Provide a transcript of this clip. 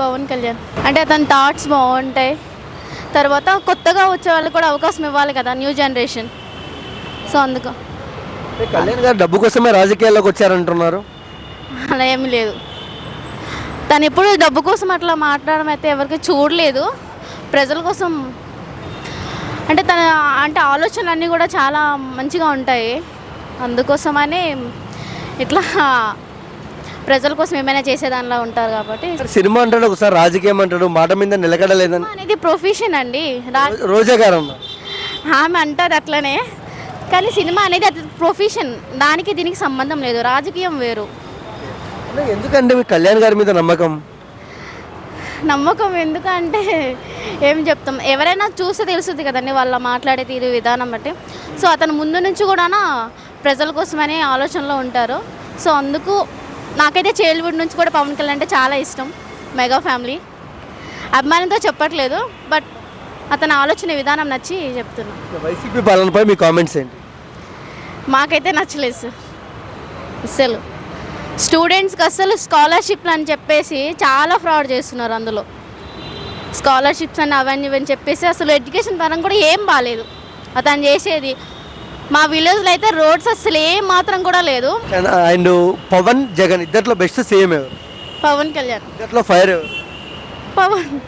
పవన్ కళ్యాణ్. అంటే అతని థాట్స్ బాగుంటాయి. తర్వాత కొత్తగా వచ్చే వాళ్ళకి కూడా అవకాశం ఇవ్వాలి కదా న్యూ జనరేషన్ సో అందుకు. కళ్యాణ్ గారు డబ్బు కోసమే రాజకీయాల్లోకి వచ్చారంటున్నారు. అలా ఏమీ లేదు. తను ఎప్పుడు డబ్బు కోసం అట్లా మాట్లాడడం అయితే ఎవరికి చూడలేదు. ప్రజల కోసం. అంటే తన అంటే ఆలోచనలు అన్నీ కూడా చాలా మంచిగా ఉంటాయి. అందుకోసమని ఇట్లా ప్రజల కోసం ఏమైనా చేసేదానిలా ఉంటారు కాబట్టి. సినిమా అంటాడు ఒకసారి రాజకీయం అంటాడు మాట మీద నిలకడలేదని. అనేది ప్రొఫెషన్ అండి. రా రోజా గారు ఆమె అంటుంది అట్లనే. కానీ సినిమా అనేది అది ప్రొఫెషన్ దానికి దీనికి సంబంధం లేదు. రాజకీయం వేరు. అంటే ఎందుకంటే మీకు కళ్యాణ్ గారి మీద నమ్మకం? నమ్మకం ఎందుకంటే ఏం చెప్తాం. ఎవరైనా చూస్తే తెలుస్తుంది కదండి వాళ్ళ మాట్లాడే తీరు విధానం బట్టి. సో అతను ముందు నుంచి కూడా ప్రజల కోసమనే ఆలోచనలో ఉంటారు. సో అందుకు నాకైతే చైల్డ్హుడ్ నుంచి కూడా పవన్ కళ్యాణ్ అంటే చాలా ఇష్టం మెగా ఫ్యామిలీ. అభిమానంతో చెప్పట్లేదు బట్ అతని ఆలోచన విధానం నచ్చి చెప్తున్నా. వైసీపీ పాలనపై మీ కామెంట్స్ ఏంటి? మాకైతే నచ్చలేదు సార్. అస్సలు. స్టూడెంట్స్కి అస్సలు స్కాలర్షిప్లు అని చెప్పేసి చాలా ఫ్రాడ్ చేస్తున్నారు అందులో. స్కాలర్షిప్స్ అని అవన్నీ ఇవని చెప్పేసి అసలు ఎడ్యుకేషన్ పరంగా కూడా ఏం బాగాలేదు అతను చేసేది మా విలేజ్లో అయితే రోడ్స్ అసలు ఏం మాత్రం కూడా లేదు. అండ్ పవన్ జగన్ ఇద్దట్లో బెస్ట్ సీఎం ఎవరు? పవన్ కళ్యాణ్. ఇద్దట్లో ఫైర్ ఎవరు? పవన్.